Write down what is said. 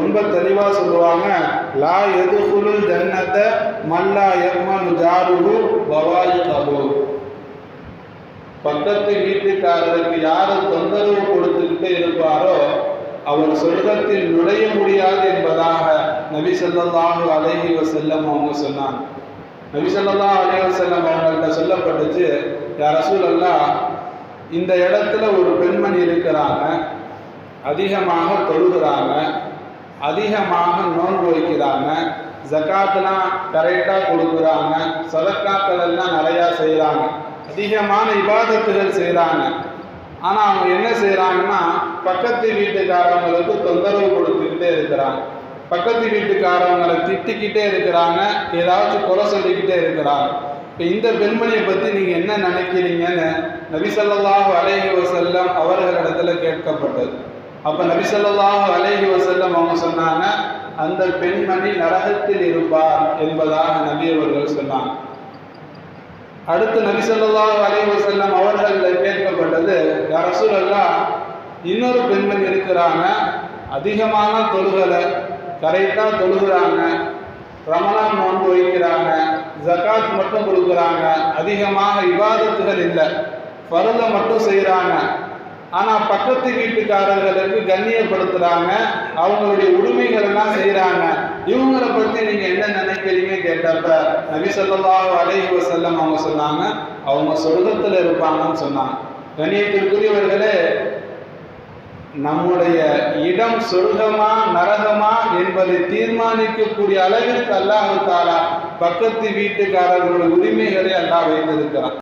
ரொம்ப தெளிவாக சொல்லுவாங்க லா எதுகுலுல் ஜன்னத மல்லா எம்மனு ஜாருகு பவாயு கபு பக்கத்து வீட்டுக்காரருக்கு யாரு தொந்தரவு கொடுத்துக்கிட்டு இருப்பாரோ அவர் சொர்க்கத்தில் நுழைய முடியாது என்பதாக நபி ஸல்லல்லாஹு அலைஹி வசல்லம் அவங்க சொன்னாங்க. நபி ஸல்லல்லாஹு அலைஹி வசல்லம் அவங்கள்ட்ட சொல்லப்பட்டுச்சு யார் ரசூலல்லாஹ் இந்த இடத்துல ஒரு பெண்மணி இருக்கிறாங்க அதிகமாக தொழுகிறாங்க அதிகமாக நோன்பு வைக்கிறாங்க. ஜக்காத்லாம் கரெக்டாக கொடுக்குறாங்க. சதக்காக்கள் எல்லாம் நிறையா செய்கிறாங்க அதிகமான இபாதத்துகள் செய்கிறாங்க ஆனால் அவங்க என்ன செய்கிறாங்கன்னா பக்கத்து வீட்டுக்காரவங்களுக்கு தொந்தரவு கொடுத்துக்கிட்டே இருக்கிறாங்க. பக்கத்து வீட்டுக்காரவங்களை திட்டிக்கிட்டே இருக்கிறாங்க. ஏதாச்சும் குறை சொல்லிக்கிட்டே இருக்கிறாங்க. இப்போ இந்த பெண்மணியை பற்றி நீங்கள் என்ன நினைக்கிறீங்கன்னு நபிசல்லாஹு அலேஹி வசல்லம் வஸல்லம் அவர்களிடத்துல கேட்கப்பட்டது. அப்போ நபி ஸல்லல்லாஹு அலைஹி வஸல்லம் அவங்க சொன்னாங்க அந்த பெண்மணி நரகத்தில் இருப்பார் என்பதாக நபி அவர்கள் சொன்னாங்க. அடுத்து நபி ஸல்லல்லாஹு அலைஹி வஸல்லம் அவர்கள் கேட்கப்பட்டது யா இன்னொரு பெண்மணி இருக்கிறாங்க அதிகமான தொழுகலை கரெக்டாக தொழுகிறாங்க ரமணான் நோன்பு வைக்கிறாங்க ஜக்காத் மட்டும் கொடுக்குறாங்க அதிகமாக விவாதத்துகள் இல்லை பருதை மட்டும் செய்கிறாங்க ஆனால் பக்கத்து வீட்டுக்காரர்களுக்கு கண்ணியப்படுத்துகிறாங்க அவங்களுடைய உரிமைகள் எல்லாம் செய்கிறாங்க இவங்களை பற்றி நீங்கள் என்ன நினைக்கிறீங்க கேட்டப்ப நபி ஸல்லல்லாஹு அலைஹி செல்லம் அவங்க சொன்னாங்க. அவங்க சொர்க்கத்தில் இருப்பாங்கன்னு சொன்னாங்க. கண்ணியத்திற்குரியவர்களே நம்முடைய இடம் சொர்க்கமா நரகமா என்பதை தீர்மானிக்கக்கூடிய அளவிற்கு அல்லாஹ் தாலா பக்கத்து வீட்டுக்காரர்களுடைய உரிமைகளை அல்லாஹ் வைத்திருக்கிறான்.